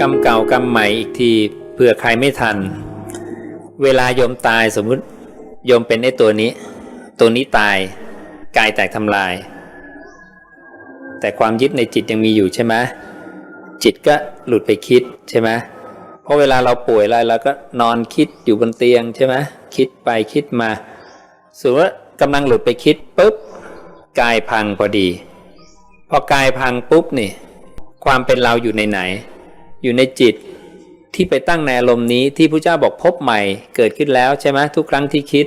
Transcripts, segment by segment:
กรรมเก่ากรรมใหม่อีกทีเผื่อใครไม่ทัน เวลาโยมตายสมมุติโยมเป็นไอ้ตัวนี้ ตัวนี้ตายกายแตกทำลาย แต่ความยึดในจิตยังมีอยู่ใช่ไหมจิตก็หลุดไปคิดใช่ไหมเพราะเวลาเราป่วยอะไรเราก็นอนคิดอยู่บนเตียงใช่ไหมคิดไปคิดมาสมมติว่ากำลังหลุดไปคิดปุ๊บกายพังพอดี พอกายพังปุ๊บนี่ ความเป็นเราอยู่ในไหน อยู่ในจิตที่ไปตั้งในอารมณ์นี้ที่พระเจ้าบอกพบใหม่เกิดขึ้นแล้วใช่ไหมทุกครั้งที่คิด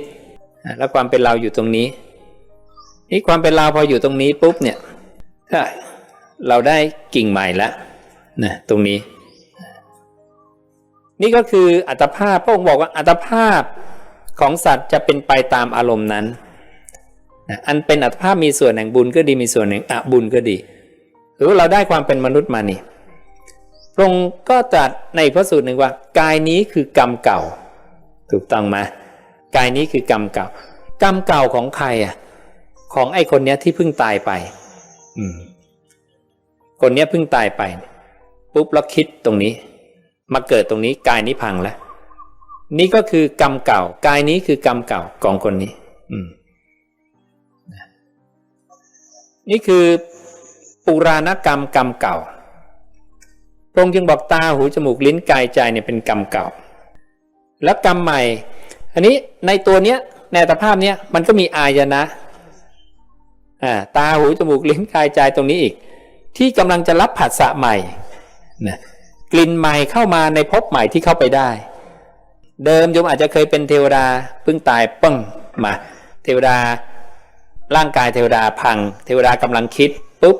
แล้วความเป็นเราอยู่ตรงนี้นี่ความเป็นเราพออยู่ตรงนี้ปุ๊บเนี่ยถ้าเราได้กิ่งใหม่แล้วนะตรงนี้ นี่ก็คืออัตภาพพระองค์บอกว่าอัตภาพของสัตว์จะเป็นไปตามอารมณ์นั้นอันเป็นอัตภาพมีส่วนแห่งบุญก็ดีมีส่วนแห่งอบุญก็ดี หรือเราได้ความเป็นมนุษย์มานี่ พระองค์ก็ตรัสในพระสูตรหนึ่งว่า กายนี้คือกรรมเก่า ถูกต้องไหมกายนี้คือกรรมเก่า กรรมเก่าของใครอะ ของไอ้คนเนี้ยที่เพิ่งตายไป อืม คนเนี้ยเพิ่งตายไป ปุ๊บแล้วคิดตรงนี้ มาเกิดตรงนี้กายนี้พังแล้วนี่ก็คือกรรมเก่า กายนี้คือกรรมเก่าของคนนี้ อืมนี่คือปุราณกรรมกรรมเก่า พระองค์จึงบอกตาหูจมูกลิ้นกายใจเนี่ยเป็นกรรมเก่า แล้วกรรมใหม่ อันนี้ในตัวเนี้ยในอัตภาพเนี้ยมันก็มีอายนะอ่าตาหูจมูกลิ้นกายใจตรงนี้อีก ที่กำลังจะรับผัสสะใหม่นะกลิ่นใหม่เข้ามาในภพใหม่ที่เข้าไปได้ เดิมโยมอาจจะเคยเป็นเทวดาเพิ่งตายปึ้งมาเทวดาร่างกายเทวดาพัง เทวดากำลังคิดปุ๊บ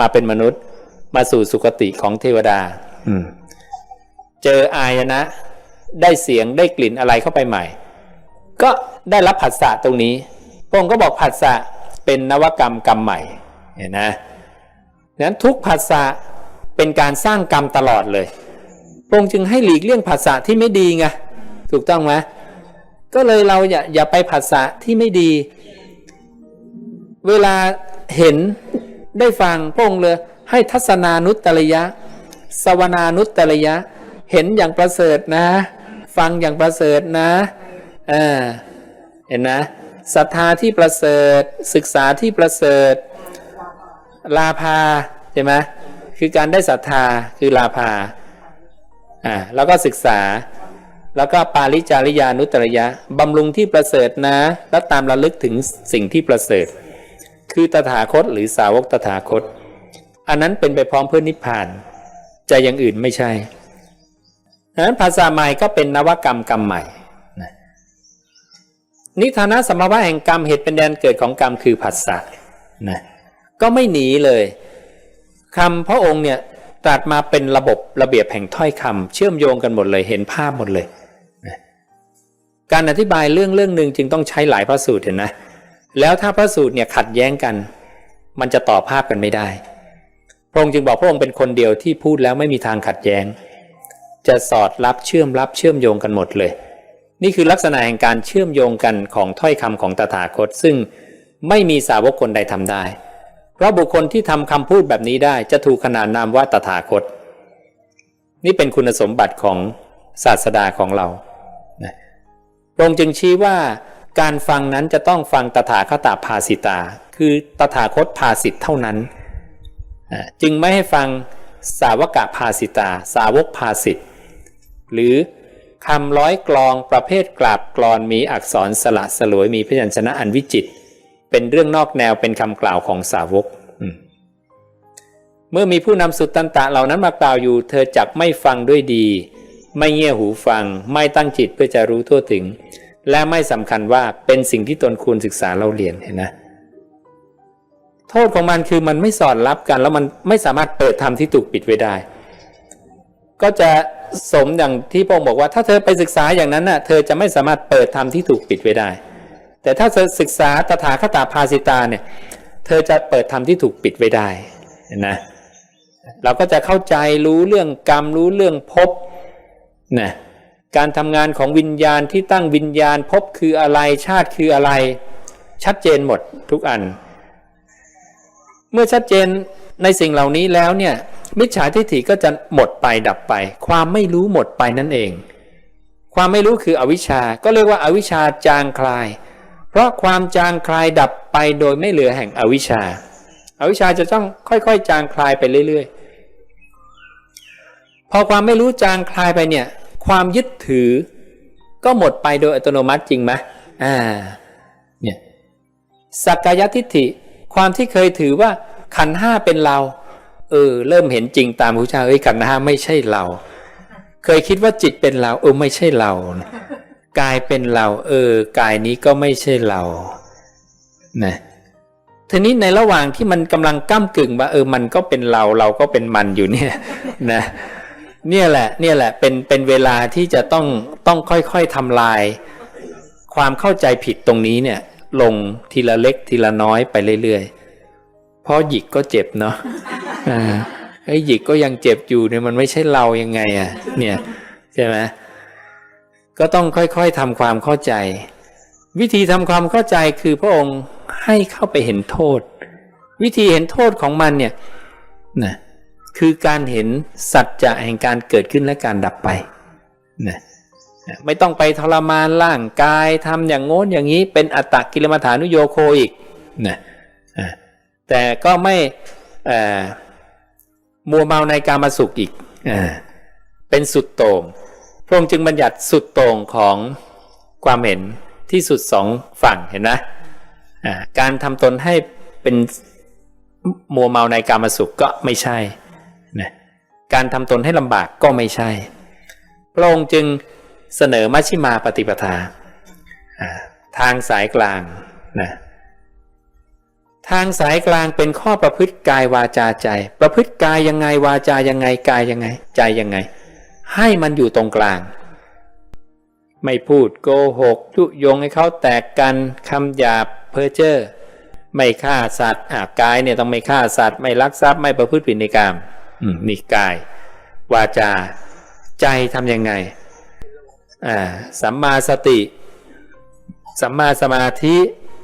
มาเป็นมนุษย์ มาสู่สุคติของเทวดาอืมเจออายนะ ได้เสียงได้กลิ่นอะไรเข้าไปใหม่ ก็ได้รับผัสสะตรงนี้พระองค์ก็บอกผัสสะเป็นนวกรรมกรรมใหม่เห็นนะนั้นทุกผัสสะเป็นการสร้างกรรมตลอดเลยพระองค์จึงให้หลีกเลี่ยงผัสสะที่ไม่ดีไงถูกต้องไหมก็เลยเราอย่าอย่าไปผัสสะที่ไม่ดี เวลาเห็นได้ฟังพระองค์เลย ให้ทัศนานุตตริยะ สวนานุตตริยะ เห็นอย่างประเสริฐนะ ฟังอย่างประเสริฐนะเออเห็นนะศรัทธาที่ประเสริฐ ศึกษาที่ประเสริฐ ลาภาใช่ไหมคือการได้ศรัทธาคือลาภาอ่าแล้วก็ศึกษา แล้วก็ปาริจาริยานุตตริยะบำรุงที่ประเสริฐนะ แล้วตามระลึกถึงสิ่งที่ประเสริฐ คือตถาคตหรือสาวกตถาคต อันนั้นเป็นไปพร้อมเพื่อนิพพานจะอย่างอื่นไม่ใช่ดังนั้นภาษาใหม่ก็เป็นนวกรรมกรรมใหม่นะนิทานะสมภาวะแห่งกรรมเหตุเป็นแดนเกิดของกรรมคือผัสสะนะก็ไม่หนีเลยคำพระองค์เนี่ยตรัสมาเป็นระบบระเบียบแห่งถ้อยคำเชื่อมโยงกันหมดเลยเห็นภาพหมดเลยนะการอธิบายเรื่องเรื่องหนึ่งจึงต้องใช้หลายพระสูตรเห็นนะแล้วถ้าพระสูตรเนี่ยขัดแย้งกัน มันจะต่อภาพกันไม่ได้ พระองค์จึงบอกพระองค์เป็นคนเดียวที่พูดแล้วไม่มีทางขัดแย้ง จะสอดรับเชื่อมรับเชื่อมโยงกันหมดเลย นี่คือลักษณะแห่งการเชื่อมโยงกันของถ้อยคำของตถาคต ซึ่งไม่มีสาวกคนใดทำได้ เพราะบุคคลที่ทำคำพูดแบบนี้ได้จะถูกขนานนามว่าตถาคต นี่เป็นคุณสมบัติของศาสดาของเราพระองค์จึงชี้ว่าการฟังนั้นจะต้องฟังตถาคตภาสิตา คือตถาคตภาสิตเท่านั้น จึงไม่ให้ฟังสาวกภาสิตา สาวกภาสิตหรือคำร้อยกลองประเภทกราบกรอนมีอักษรสละสลวยมีพยัญชนะอันวิจิต เป็นเรื่องนอกแนวเป็นคำกล่าวของสาวกมเมื่อมีผู้นำสุตตันตะเหล่านั้นมากล่าวอยู่ เธอจักไม่ฟังด้วยดี ไม่เงี่ยหูฟัง ไม่ตั้งจิตเพื่อจะรู้ทั่วถึง และไม่สำคัญว่าเป็นสิ่งที่ตนควรศึกษาเราเรียนเห็นนะ โทษของมันคือมันไม่สอดรับกัน แล้วมันไม่สามารถเปิดธรรมที่ถูกปิดไว้ได้ ก็จะสมอย่างที่พระองค์บอกว่า ถ้าเธอไปศึกษาอย่างนั้นน่ะ เธอจะไม่สามารถเปิดธรรมที่ถูกปิดไว้ได้ แต่ถ้าเธอศึกษาตถาคตาภาสิตาเนี่ย เธอจะเปิดธรรมที่ถูกปิดไว้ได้นนะเราก็จะเข้าใจรู้เรื่องกรรมรู้เรื่องภพนะการทำงานของวิญญาณที่ตั้งวิญญาณภพคืออะไรชาติคืออะไร ชัดเจนหมดทุกอัน เมื่อชัดเจนในสิ่งเหล่านี้แล้วเนี่ยมิจฉาทิฏฐิก็จะหมดไปดับไป ความไม่รู้หมดไปนั่นเอง ความไม่รู้คืออวิชชา ก็เรียกว่าอาวิชชาจางคลาย เพราะความจางคลายดับไปโดยไม่เหลือแห่งอวิชชาอวิชชาจะต้องค่อยๆ จางคลายไปเรื่อยๆ พอความไม่รู้จางคลายไปเนี่ย ความยึดถือก็หมดไปโดยอัตโนมัติจริงไหมอ่า เนี่ย สักกายทิฏฐิ ความที่เคยถือว่าขันห้าเป็นเรา เออ เริ่มเห็นจริงตามพระเจ้าเอ้ยขันห้าไม่ใช่เรา เคยคิดว่าจิตเป็นเรา เออไม่ใช่เรากายเป็นเรา เออกายนี้ก็ไม่ใช่เรานะทีนี้ในระหว่างที่มันกำลังก้ากึ่งว่าเออมันก็เป็นเราเราก็เป็นมันอยู่เนี่ย นะ เนี่ยแหละ เนี่ยแหละเป็นเป็นเวลาที่จะต้องต้องค่อยๆทำลาย ความเข้าใจผิดตรงนี้เนี่ย ลงทีละเล็กทีละน้อยไปเรื่อยๆเพราะหยิกก็เจ็บเนาะไอ้หยิกก็ยังเจ็บอยู่เนี่ยมันไม่ใช่เรายังไงอะ่ะ เนี่ยใช่ไหมก็ต้องค่อยๆทำความเข้าใจ วิธีทำความเข้าใจคือพระองค์ให้เข้าไปเห็นโทษ วิธีเห็นโทษของมันเนี่ยนะคือการเห็นสัจจะแห่งการเกิดขึ้นและการดับไปนะ ไม่ต้องไปทรมานร่างกายทำอย่างโน้นอย่างนี้เป็นอัตตกิลมัฐานุโยโคอีกนะแต่ก็ไม่มัวเมาในการมาสุขอีกอเป็นสุดโต่งพระองค์จึงบัญญัติสุดโต่งของความเห็นที่สุดสองฝั่งเห็นไหมอ่าการทำตนให้เป็นมัวเมาในการมาสุขก็ไม่ใช่นะการทำตนให้ลำบากก็ไม่ใช่ พระองค์จึง เสนอมัชฌิมาปฏิปทา ทางสายกลางนะทางสายกลางเป็นข้อประพฤติกายวาจาใจ ประพฤติกายยังไงวาจายังไงกายยังไง ใจยังไง ให้มันอยู่ตรงกลาง ไม่พูดโกหกยุยงให้เขาแตกกันคำหยาบเพ้อเจ้อไม่ฆ่าสัตว์อ่ากายเนี่ยต้องไม่ฆ่าสัตว์ ไม่ลักทรัพย์ไม่ประพฤติผิดในกามอืมนี่กาย วาจา ใจทำยังไง สัมมาสติ สัมมาสมาธิ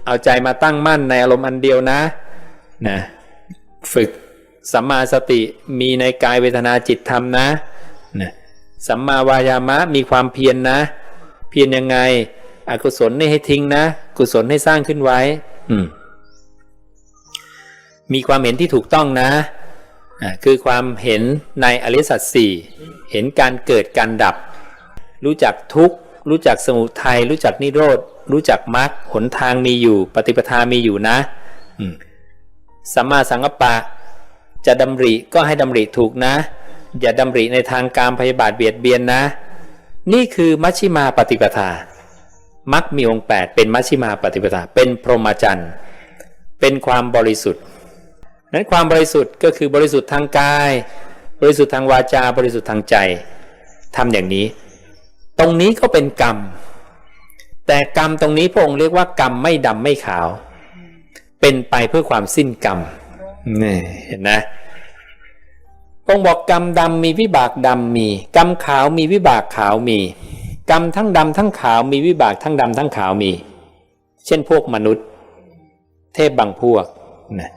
เอาใจมาตั้งมั่นในอารมณ์อันเดียวนะนะฝึกสัมมาสติมีในกายเวทนาจิตธรรมนะนะสัมมาวายามะมีความเพียรนนะ เพียรยังไง อกุศลนี่ให้ทิ้งนะ กุศลให้สร้างขึ้นไว้ อืมมีความเห็นที่ถูกต้องนะคือความเห็นในอริสัจสี่เห็นการเกิดการดับ รู้จักทุกข์รู้จักสมุทัยรู้จักนิโรธ รู้จักมรรคหนทางมีอยู่ ปฏิปทามีอยู่นะสัมมาสังกัปปะ จะดำริก็ให้ดำริถูกนะ อย่าดำริในทางการพยาบาทเบียดเบียนนะ นี่คือมัชฌิมาปฏิปทามักมีองค์แปดเป็นมัชฌิมาปฏิปทาเป็นพรหมจรรย์เป็นความบริสุทธิ์นั้นความบริสุทธิ์ก็คือบริสุทธิ์ทางกาย บริสุทธิ์ทางวาจา บริสุทธิ์ทางใจทำอย่างนี้ ตรงนี้ก็เป็นกรรม แต่กรรมตรงนี้พระองค์เรียกว่ากรรมไม่ดำไม่ขาว เป็นไปเพื่อความสิ้นกรรมนี่เห็นนะพระองค์บอกกรรมดำมีวิบากดำมี กรรมขาวมีวิบากขาวมี กรรมทั้งดำทั้งขาวมีวิบากทั้งดำทั้งขาวมี เช่นพวกมนุษย์ เทพบางพวกนะ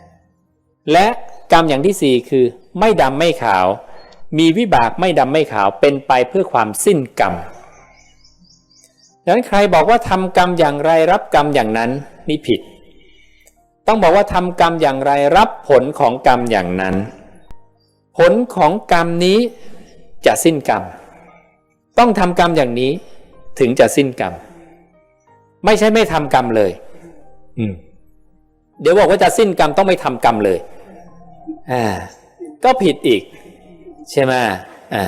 และกรรมอย่างที่สี่คือไม่ดำไม่ขาว มีวิบากไม่ดำไม่ขาวเป็นไปเพื่อความสิ้นกรรม ดังนั้นใครบอกว่าทำกรรมอย่างไรรับกรรมอย่างนั้นนี่ผิด ต้องบอกว่าทำกรรมอย่างไรรับผลของกรรมอย่างนั้น ผลของกรรมนี้จะสิ้นกรรม ต้องทำกรรมอย่างนี้ถึงจะสิ้นกรรม ไม่ใช่ไม่ทำกรรมเลย อืมเดี๋ยวบอกว่าจะสิ้นกรรมต้องไม่ทำกรรมเลยอ่าก็ผิดอีก ใช่ไหมอ่า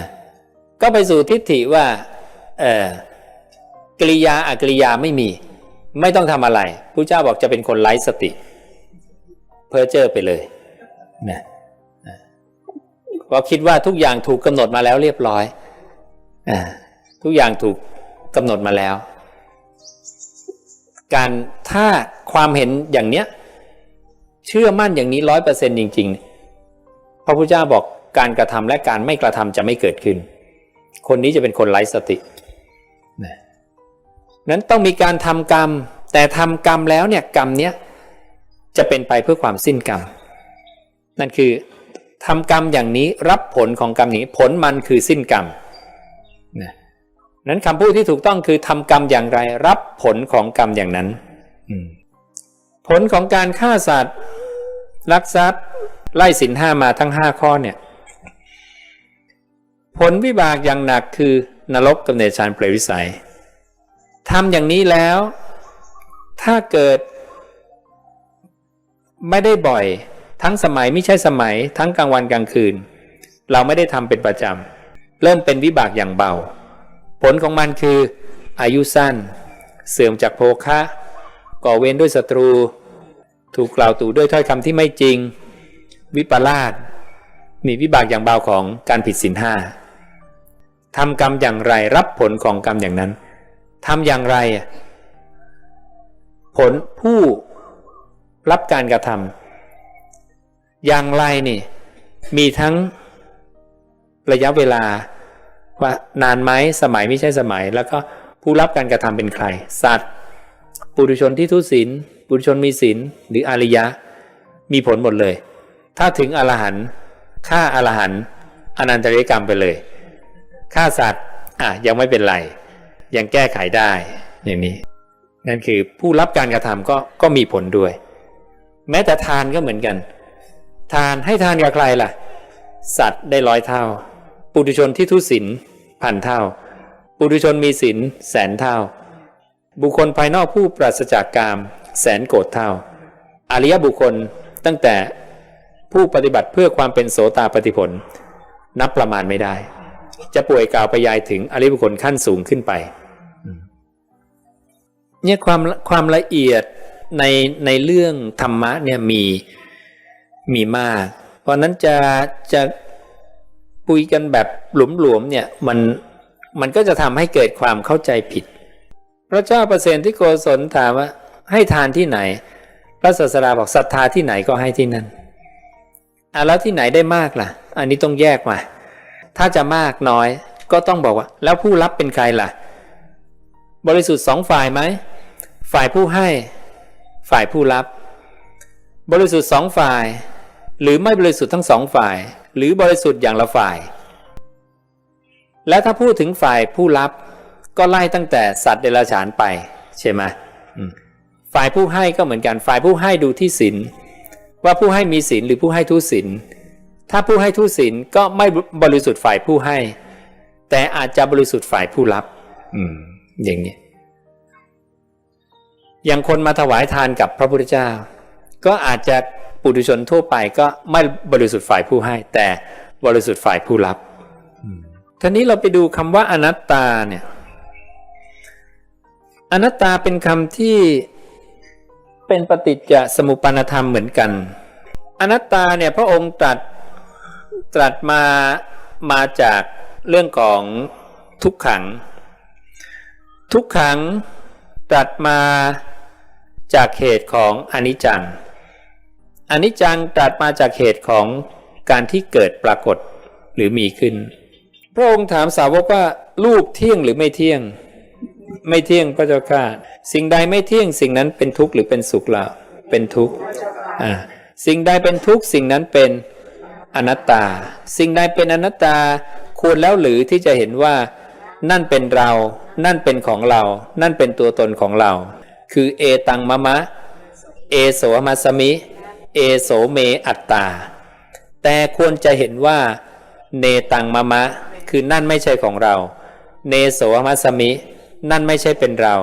ก็ไปสู่ทิฏฐิว่า เออ กริยาอกริยาไม่มี ไม่ต้องทำอะไรพระเจ้าบอกจะเป็นคนไร้สติ เพ้อเจ้อไปเลยนะเพราะคิดว่าทุกอย่างถูกกำหนดมาแล้วเรียบร้อยอทุกอย่างถูกกำหนดมาแล้ว การถ้าความเห็นอย่างเนี้ย เชื่อมั่นอย่างนี้ร้อยเปอร์เซ็นจริง ๆ พระพุทธเจ้าบอกการกระทำและการไม่กระทำจะไม่เกิดขึ้น คนนี้จะเป็นคนไร้สติ นั้นต้องมีการทำกรรม แต่ทำกรรมแล้วเนี่ยกรรมเนี้ยจะเป็นไปเพื่อความสิ้นกรรม นั่นคือทำกรรมอย่างนี้รับผลของกรรมนี้ผลมันคือสิ้นกรรมนะนั้นคำพูดที่ถูกต้องคือทำกรรมอย่างไร รับผลของกรรมอย่างนั้น ผลของการฆ่าสัตว์ลักทรัพย์ไล่สินห้ามาทั้งห้าข้อเนี่ยผลวิบากอย่างหนักคือนรกกำเนิดชานเปรวิสัย ทำอย่างนี้แล้ว ถ้าเกิด ไม่ได้บ่อย ทั้งสมัยไม่ใช่สมัย ทั้งกลางวันกลางคืน เราไม่ได้ทำเป็นประจำเริ่มเป็นวิบากอย่างเบา ผลของมันคือ อายุสั้น เสื่อมจากโภคะ ก่อเวรด้วยศัตรู ถูกกล่าวตู่ด้วยถ้อยคำที่ไม่จริง วิปลาสมีวิบากอย่างเบาของการผิดศีลห้าทำกรรมอย่างไรรับผลของกรรมอย่างนั้น ทำอย่างไร ผลผู้รับการกระทำอย่างไรนี่ มีทั้งระยะเวลาว่านานไหมสมัยไม่ใช่สมัย แล้วก็ผู้รับการกระทำเป็นใคร สัตว์ ปุถุชนที่ทุศีลปุถุชนมีศีลหรืออริยะ มีผลหมดเลย ถ้าถึงอรหันต์ฆ่าอรหันต์อนันตริยกรรมไปเลยฆ่าสัตว์อะยังไม่เป็นไร ยังแก้ไขได้อย่างนี้ นั่นคือผู้รับการกระทำก็ก็มีผลด้วย แม้แต่ทานก็เหมือนกัน ทานให้ทานกับใครล่ะ สัตว์ได้ร้อยเท่า ปุถุชนที่ทุศีลพันเท่า ปุถุชนมีศีลแสนเท่า บุคคลภายนอกผู้ปราศจากกาม แสนโกรธเท่า อริยบุคคลตั้งแต่ผู้ปฏิบัติเพื่อความเป็นโสตาปฏิผล นับประมาณไม่ได้ จะป่วยกล่าวไปยายถึงอริยบุคคลขั้นสูงขึ้นไป เนี่ยความความละเอียดในในเรื่องธรรมะเนี่ยมีมีมาก เพราะนั้นจะจะปุยกันแบบหลวมๆเนี่ยมันมันก็จะทำให้เกิดความเข้าใจผิด พระเจ้าประเสนที่โกศลถามว่า ให้ทานที่ไหน พระศาสดาบอกศรัทธาที่ไหนก็ให้ที่นั่นอะแล้วที่ไหนได้มากล่ะ อันนี้ต้องแยกมาถ้าจะมากน้อยก็ต้องบอกว่า แล้วผู้รับเป็นใครล่ะ บริสุทธิ์สองฝ่ายไหม ฝ่ายผู้ให้ ฝ่ายผู้รับ บริสุทธิ์สองฝ่าย หรือไม่บริสุทธิ์ทั้งสองฝ่าย หรือบริสุทธิ์อย่างละฝ่าย และถ้าพูดถึงฝ่ายผู้รับ ก็ไล่ตั้งแต่สัตว์เดรัจฉานไปใช่ไหมฝ่ายผู้ให้ก็เหมือนกันฝ่ายผู้ให้ดูที่ศีลว่าผู้ให้มีศีลหรือผู้ให้ทุศีลถ้าผู้ให้ทุศีลก็ไม่บริสุทธิ์ฝ่ายผู้ให้ แต่อาจจะบริสุทธิ์ฝ่ายผู้รับ อืม อย่างนี้ อย่างคนมาถวายทานกับพระพุทธเจ้า ก็อาจจะปุถุชนทั่วไปก็ไม่บริสุทธิ์ฝ่ายผู้ให้ แต่บริสุทธิ์ฝ่ายผู้รับทีนี้เราไปดูคำว่าอนัตตาเนี่ยอนัตตาเป็นคำที่เป็นปฏิจจสมุปปนธรรมเหมือนกัน อนัตตาเนี่ยพระองค์ตรัสตรัสมามาจากเรื่องของทุกขัง ทุกขังตรัสมา จากเหตุของอนิจจัง อนิจจังตรัสมาจากเหตุของการที่เกิดปรากฏหรือมีขึ้น พระองค์ถามสาวกว่ารูปเที่ยงหรือไม่เที่ยง ไม่เที่ยงพระเจ้าข้าสิ่งใดไม่เที่ยงสิ่งนั้นเป็นทุกข์หรือเป็นสุขละเป็นทุกข์อ่าสิ่งใดเป็นทุกข์สิ่งนั้นเป็นอนัตตา สิ่งใดเป็นอนัตตาควรแล้วหรือที่จะเห็นว่า นั่นเป็นเรา นั่นเป็นของเรา นั่นเป็นตัวตนของเรา คือเอตังมะมะ เอโสมัสมิ เอโสเมอัตตา แต่ควรจะเห็นว่า เนตังมะมะ คือนั่นไม่ใช่ของเรา เนโสมัสมิ นั่นไม่ใช่เป็นเรา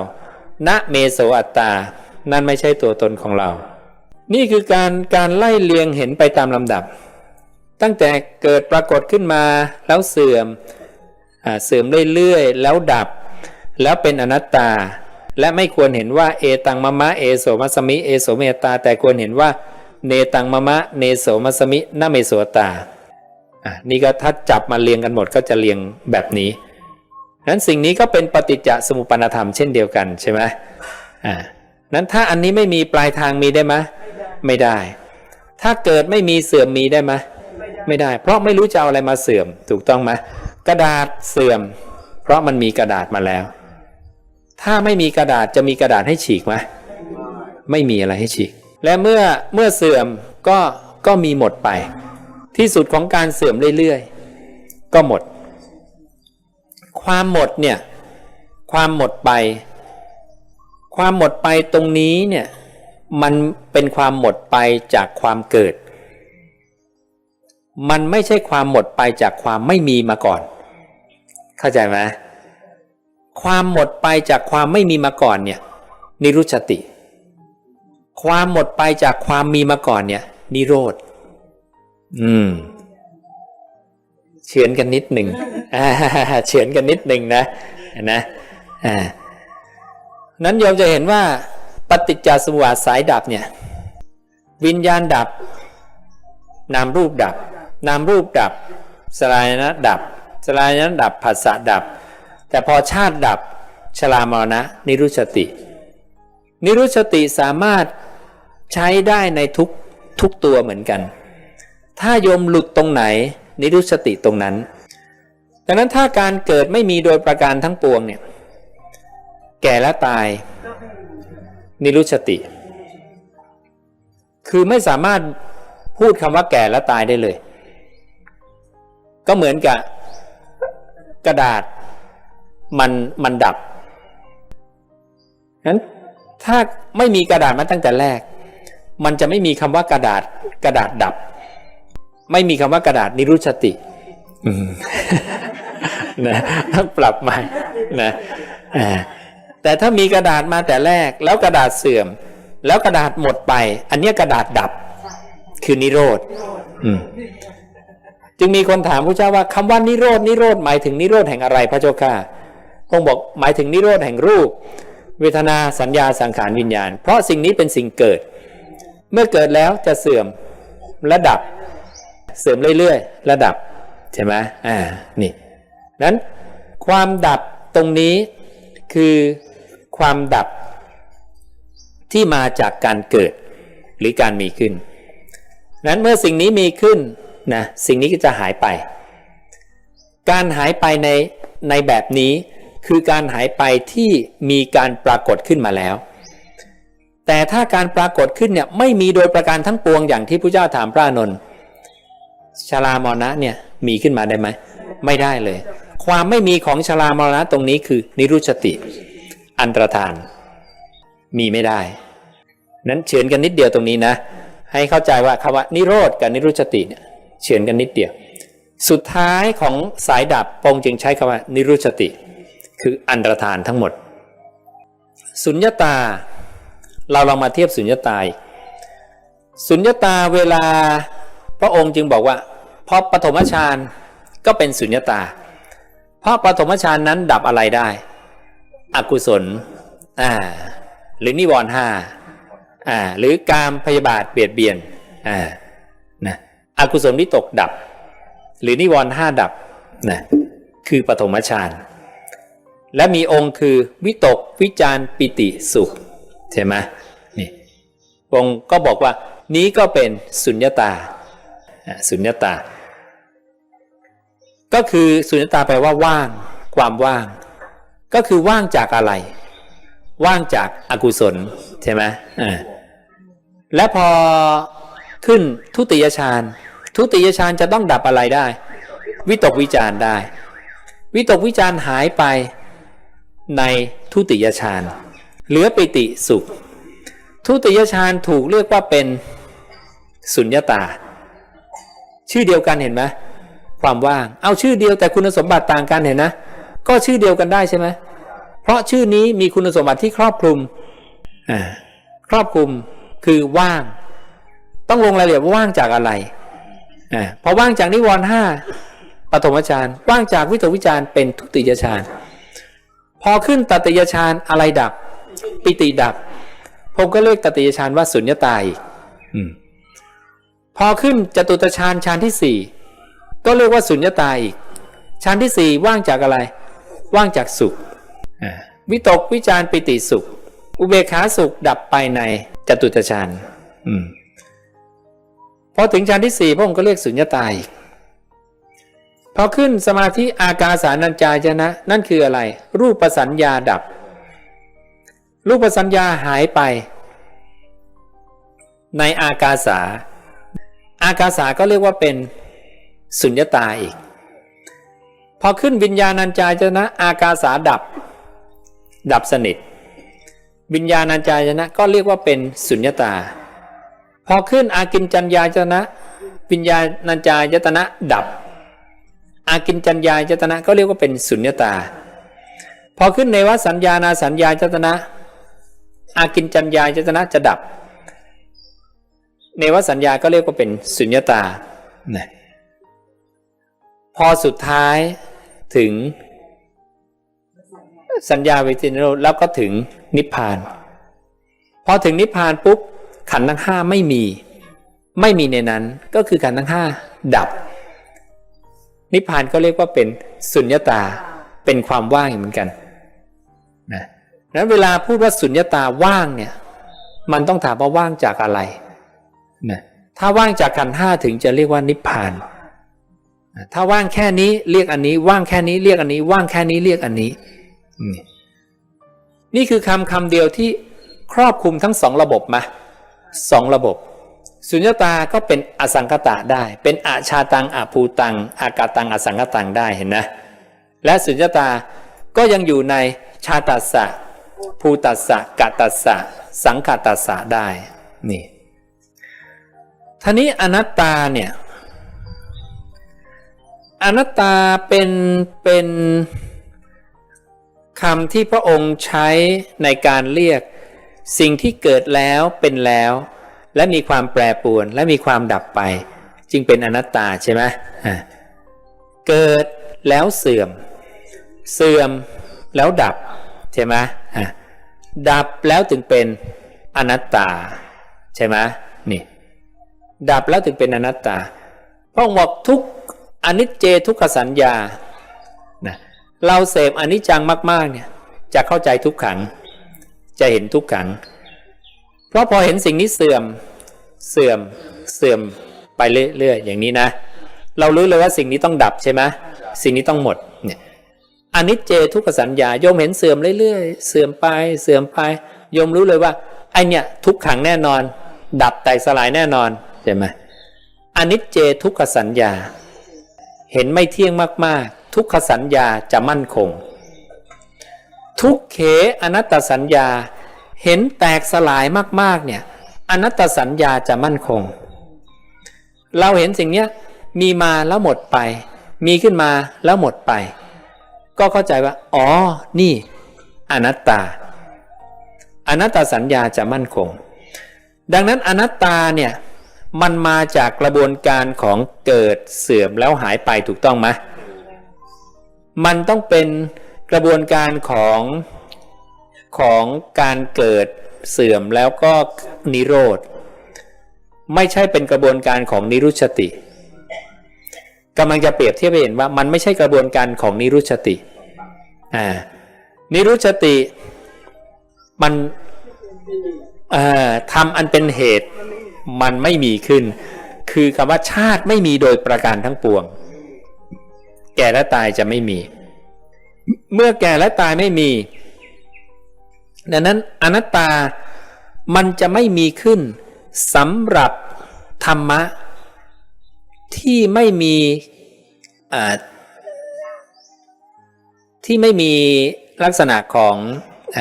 ณเมโสอัตตา นั่นไม่ใช่ตัวตนของเรา นี่คือการการไล่เลียงเห็นไปตามลำดับ ตั้งแต่เกิดปรากฏขึ้นมาแล้วเสื่อมอเสื่อมเรื่อยๆแล้วดับ แล้วเป็นอนัตตา และไม่ควรเห็นว่าเอตังมะมะเอโสมัสมิเอโสเมตตาแต่ควรเห็นว่าเนตังมะมะเนโสมัสมินาเมโสตาอ่านี่ก็ถ้าจับมาเรียงกันหมดก็จะเรียงแบบนี้นั้นสิ่งนี้ก็เป็นปฏิจจสมุปปนธรรมเช่นเดียวกันใช่ไหมอ่านั้นถ้าอันนี้ไม่มีปลายทางมีได้ไหมไม่ได้ ถ้าเกิดไม่มีเสื่อมมีได้ไหมไม่ได้ เพราะไม่รู้จะเอาอะไรมาเสื่อมถูกต้องไหมกระดาษเสื่อม เพราะมันมีกระดาษมาแล้ว ถ้าไม่มีกระดาษจะมีกระดาษให้ฉีกไหมไม่มีอะไรให้ฉีก และเมื่อเมื่อเสื่อมก็ก็มีหมดไป ที่สุดของการเสื่อมเรื่อยๆ ก็หมด ความหมดเนี่ย ความหมดไป ความหมดไปตรงนี้เนี่ย มันเป็นความหมดไปจากความเกิด มันไม่ใช่ความหมดไปจากความไม่มีมาก่อน เข้าใจไหม ความหมดไปจากความไม่มีมาก่อนเนี่ยนิรุชติ ความหมดไปจากความมีมาก่อนเนี่ย นิโรธอืมเฉือนกันนิดหนึ่งเฉือนกันนิดหนึ่งนะนะอ่านั้นโยมจะเห็นว่าปฏิจจสมุปบาทสายดับเนี่ยวิญญาณดับ นามรูปดับ นามรูปดับ สลายนะดับ สลายนะดับผัสสะดับ แต่พอชาติดับชรามรณะ นิรุชติ นิรุชติสามารถใช้ได้ในทุกทุกตัวเหมือนกัน ถ้าโยมหลุดตรงไหน นิรุชติตรงนั้น ดังนั้นถ้าการเกิดไม่มีโดยประการทั้งปวงเนี่ยแก่และตาย นิรุชติ คือไม่สามารถพูดคำว่าแก่และตายได้เลย ก็เหมือนกับกระดาษ มันมันดับนั้นถ้าไม่มีกระดาษมาตั้งแต่แรก มันจะไม่มีคำว่ากระดาษกระดาษดับ ไม่มีคำว่ากระดาษนิรุชตินะต้องปรับใหม่นะแต่ถ้ามีกระดาษมาแต่แรก แล้วกระดาษเสื่อม แล้วกระดาษหมดไป อันนี้กระดาษดับ คือนิโรธจึงมีคนถามพระเจ้าว่าคำว่านิโรธนิโรธหมายถึงนิโรธแห่งอะไรพระเจ้าค่ะ องค์บอกหมายถึงนิโรธแห่งรูป เวทนาสัญญาสังขารวิญญาณ เพราะสิ่งนี้เป็นสิ่งเกิด เมื่อเกิดแล้วจะเสื่อมและดับ เสื่อมเรื่อยๆ ระดับใช่ไหมอ่านี่นั้นความดับตรงนี้คือความดับที่มาจากการเกิดหรือการมีขึ้น นั้นเมื่อสิ่งนี้มีขึ้นนะสิ่งนี้ก็จะหายไป การหายไปในในแบบนี้ คือการหายไปที่มีการปรากฏขึ้นมาแล้ว แต่ถ้าการปรากฏขึ้นเนี่ยไม่มีโดยประการทั้งปวงอย่างที่พระเจ้าถามพระนนท์ชรามรณะเนี่ยมีขึ้นมาได้ไหมไม่ได้เลย ความไม่มีของชรามรณะตรงนี้คือนิรุชติ อันตรธาน มีไม่ได้ นั้นเฉือนกันนิดเดียวตรงนี้นะ ให้เข้าใจว่าคำว่านิโรธกับนิรุชติเนี่ยเฉือนกันนิดเดียว สุดท้ายของสายดับปงจึงใช้คำว่านิรุชติ คืออันตรธานทั้งหมด สุญญาตา เราลองมาเทียบสุญญาตาสุญญาตาเวลาพระองค์จึงบอกว่าพอปฐมฌานก็เป็นสุญญาตา เพราะปฐมฌานนั้นดับอะไรได้ อกุศลอ่าหรือนิวรณ์ห้าอ่าหรือกามพยาบาทเบียดเบียนอ่านะอกุศลวิตกดับ หรือนิวรณ์ห้าดับนะคือปฐมฌาน และมีองค์คือวิตกวิจารปิติสุขใช่ไหมนี่องค์ก็บอกว่านี้ก็เป็นสุญญตาสุญญตา ก็คือสุญญตาแปลว่าว่าง ความว่าง ก็คือว่างจากอะไร ว่างจากอากุศลใช่ไหมอ่าและพอขึ้นทุติยฌานทุติยฌานจะต้องดับอะไรได้ วิตกวิจารได้ วิตกวิจารหายไป ในทุติยฌานเหลือปิติสุข ทุติยฌานถูกเรียกว่าเป็นสุญญาตา ชื่อเดียวกันเห็นไหมความว่างเอาชื่อเดียวแต่คุณสมบัติต่างกันเห็นนะ ก็ชื่อเดียวกันได้ใช่ไหมเพราะชื่อนี้มีคุณสมบัติที่ครอบคลุมครอบคลุมคือว่าง ต้องลงรายละเอียดว่าว่างจากอะไรอ่าพอว่างจากนิวรณ์ห้าปฐมฌานว่างจากวิตกวิจารเป็นทุติยฌาน พอขึ้นตติยฌานอะไรดับ ปิติดับ ผมก็เรียกตติยฌานว่าสุญญตาอีกอพอขึ้นจตุตฌานฌานที่สี่ก็เรียกว่าสุญญตาอีกฌานที่สี่ว่างจากอะไร ว่างจากสุขวิตกวิจารปิติสุข อุเบกขาสุขดับไปในจตุตฌานพอถึงฌานที่สี่พระองค์ก็เรียกสุญญตาอีก อขึ้นสมาธิอากาสานัญจายนะ นั่นคืออะไร รูปสัญญาดับ รูปสัญญาหายไป ในอากาสา อากาสาก็เรียกว่าเป็นสุญญตาอีก พอขึ้นวิญญาณัญจายตนะอากาสาดับ ดับสนิท วิญญาณัญจายตนะก็เรียกว่าเป็นสุญญตา พอขึ้นอากินจัญญายตนะ วิญญาณัญจายตนะดับ อากินจัญญายตนะก็เรียกว่าเป็นสุญญตา พอขึ้นในวสัญญานาสัญญายตนะ อากินจัญญายตนะจะดับเนวสัญญาก็เรียกว่าเป็นสุญญตานะพอสุดท้ายถึงสัญญาเวทินโรแล้วก็ถึงนิพพาน พอถึงนิพพานปุ๊บขันธ์ทั้งห้าไม่มี ไม่มีในนั้นก็คือขันธ์ทั้งห้าดับ นิพพานก็เรียกว่าเป็นสุญญตาเป็นความว่างเหมือนกันนะนั้นเวลาพูดว่าสุญญตาว่างเนี่ย มันต้องถามว่าว่างจากอะไรนะถ้าว่างจากขันห้าถึงจะเรียกว่านิพพานนะถ้าว่างแค่นี้เรียกอันนี้ ว่างแค่นี้เรียกอันนี้ ว่างแค่นี้เรียกอันนี้ นี่คือคำคำเดียวที่ครอบคลุมทั้งสองระบบมาสองระบบ สุญญตาก็เป็นอสังคตะได้ เป็นอาชาตังอาภูตัง อากาตังอสังคตังได้เห็นนะ และสุญญตาก็ยังอยู่ในชาตัสสะภูตัสสะกาตัสสะ สังขตัสสะได้นี่ท่านี้อนัตตาเนี่ยอนัตตาเป็นเป็นคำที่พระองค์ใช้ในการเรียกสิ่งที่เกิดแล้วเป็นแล้ว และมีความแปรปรวน และมีความดับไป จึงเป็นอนัตตาใช่ไหมเกิดแล้วเสื่อม เสื่อมแล้วดับใช่ไหมอะดับแล้วถึงเป็นอนัตตา ใช่ไหมนี่ดับแล้วถึงเป็นอนัตตาพระองค์บอกทุกอนิจเจทุกขสัญญานะเราเสพอนิจจังมาก ๆ เนี่ย จะเข้าใจทุกขัง จะเห็นทุกขัง เพราะพอเห็นสิ่งนี้เสื่อมเสื่อมเสื่อมไปเรื่อยๆอย่างนี้นะ เรารู้เลยว่าสิ่งนี้ต้องดับใช่ไหมสิ่งนี้ต้องหมดเนี่ยอนิจเจทุกขสัญญาโยมเห็นเสื่อมเรื่อยๆเสื่อมไปเสื่อมไปโยมรู้เลยว่าไอเนี่ยทุกขังแน่นอน ดับแตกสลายแน่นอนใช่ไหมอนิจเจทุกขสัญญา เห็นไม่เที่ยงมากๆ ทุกขสัญญาจะมั่นคง ทุกเขอนัตตสัญญา เห็นแตกสลายมากๆเนี่ยอนัตตสัญญาจะมั่นคง เราเห็นสิ่งเนี้ยมีมาแล้วหมดไป มีขึ้นมาแล้วหมดไป ก็เข้าใจว่า อ๋อ นี่อนัตตา อนัตตสัญญาจะมั่นคง ดังนั้นอนัตตาเนี่ยมันมาจากกระบวนการของเกิดเสื่อมแล้วหายไปถูกต้องไหมมันต้องเป็นกระบวนการของ ของการเกิดเสื่อมแล้วก็นิโรธ ไม่ใช่เป็นกระบวนการของนิรุชติกำลังจะเปรียบเทียบให้เห็นว่ามันไม่ใช่กระบวนการของนิรุชติอ่านิรุชติมันทำอันเป็นเหตุมันไม่มีขึ้น คือคำว่าชาติไม่มีโดยประการทั้งปวง แก่และตายจะไม่มี เมื่อแก่และตายไม่มี ดังนั้นอนัตตามันจะไม่มีขึ้นสำหรับธรรมะ ที่ไม่มีที่ไม่มีลักษณะของอ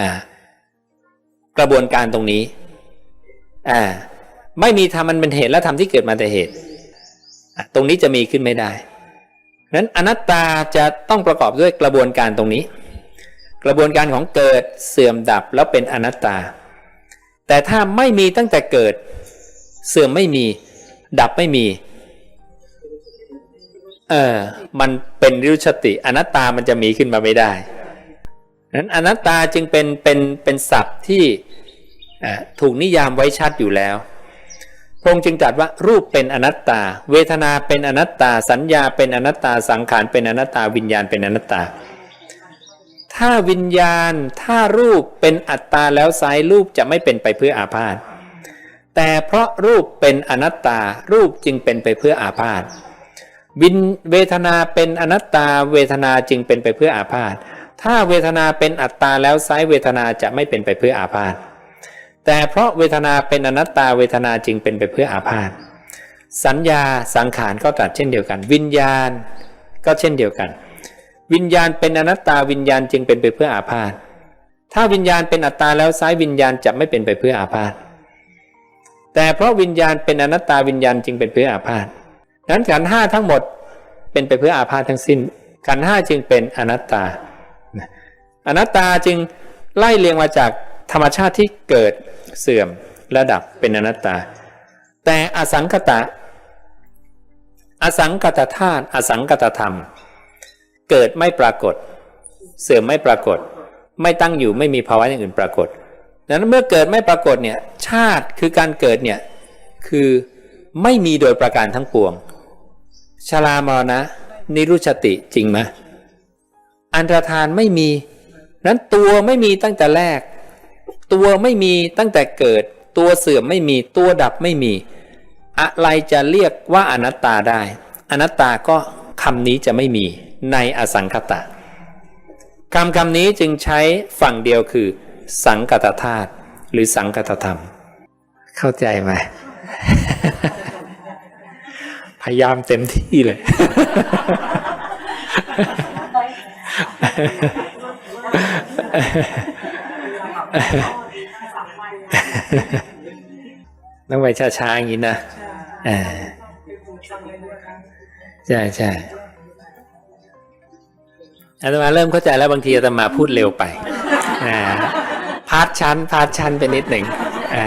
กระบวนการตรงนี้ไม่มีธรรมมันเป็นเหตุและธรรมที่เกิดมาแต่เหตุ ตรงนี้จะมีขึ้นไม่ได้นั้นอนัตตาจะต้องประกอบด้วยกระบวนการตรงนี้ กระบวนการของเกิดเสื่อมดับแล้วเป็นอนัตตา แต่ถ้าไม่มีตั้งแต่เกิด เสื่อมไม่มี ดับไม่มี เออมันเป็นริชติ อนัตตามันจะมีขึ้นมาไม่ได้นั้นอนัตตาจึงเป็นเป็นเป็นศัพท์ที่ถูกนิยามไว้ชัดอยู่แล้วพระองค์จึงตรัสว่ารูปเป็นอนัตตา เวทนาเป็นอนัตตา สัญญาเป็นอนัตตาสังขารเป็นอนัตตาวิญญาณเป็นอนัตตา ถ้าวิญญาณถ้ารูปเป็นอัตตาแล้วไซรูปจะไม่เป็นไปเพื่ออาพาธแต่เพราะรูปเป็นอนัตตารูปจึงเป็นไปเพื่ออาพาธวินเวทนาเป็นอนัตตาเวทนาจึงเป็นไปเพื่ออาพาธถ้าเวทนาเป็นอัตตาแล้วไซเวทนาจะไม่เป็นไปเพื่ออาพาธแต่เพราะเวทนาเป็นอนัตตาเวทนาจึงเป็นไปเพื่ออาพาธสัญญาสังขารก็ตรัสเช่นเดียวกัน วิญญาณก็เช่นเดียวกัน วิญญาณเป็นอนัตตาวิญญาณจึงเป็นไปเพื่ออาพาธถ้าวิญญาณเป็นอัตตาแล้วซ้ายวิญญาณจะไม่เป็นไปเพื่ออาพาธแต่เพราะวิญญาณเป็นอนัตตาวิญญาณจึงเป็นเพื่ออาพาธนั้นขันห้าทั้งหมดเป็นไปเพื่ออาพาธทั้งสิ้น ขันห้าจึงเป็นอนัตตา อนัตตาจึงไล่เรียงมาจากธรรมชาติที่เกิดเสื่อมระดับเป็นอนัตตา แต่อสังคตะ อสังคตธาตุอสังคตธรรม เกิดไม่ปรากฏ เสื่อมไม่ปรากฏ ไม่ตั้งอยู่ไม่มีภาวะอย่างอื่นปรากฏดังนั้นเมื่อเกิดไม่ปรากฏเนี่ยชาติคือการเกิดเนี่ยคือไม่มีโดยประการทั้งปวงชรามรณะ นิรุชติจริงไหมอันตรธานไม่มีนั้นตัวไม่มีตั้งแต่แรก ตัวไม่มีตั้งแต่เกิด ตัวเสื่อมไม่มีตัวดับไม่มี อะไรจะเรียกว่าอนัตตาได้ อนัตตาก็คำนี้จะไม่มี ในอสังคตะคำคำนี้จึงใช้ฝั่งเดียวคือ สังกตธาตุหรือสังกตธรรม เข้าใจไหมพยายามเต็มที่เลย ต้องไปช้าๆอย่างนี้นะอ่าใช่ใช่ อาตมาเริ่มเข้าใจแล้วบางทีอาตมาพูดเร็วไปอ่าพาดชั้นพาดชั้นไปนิดหนึ่งอ่า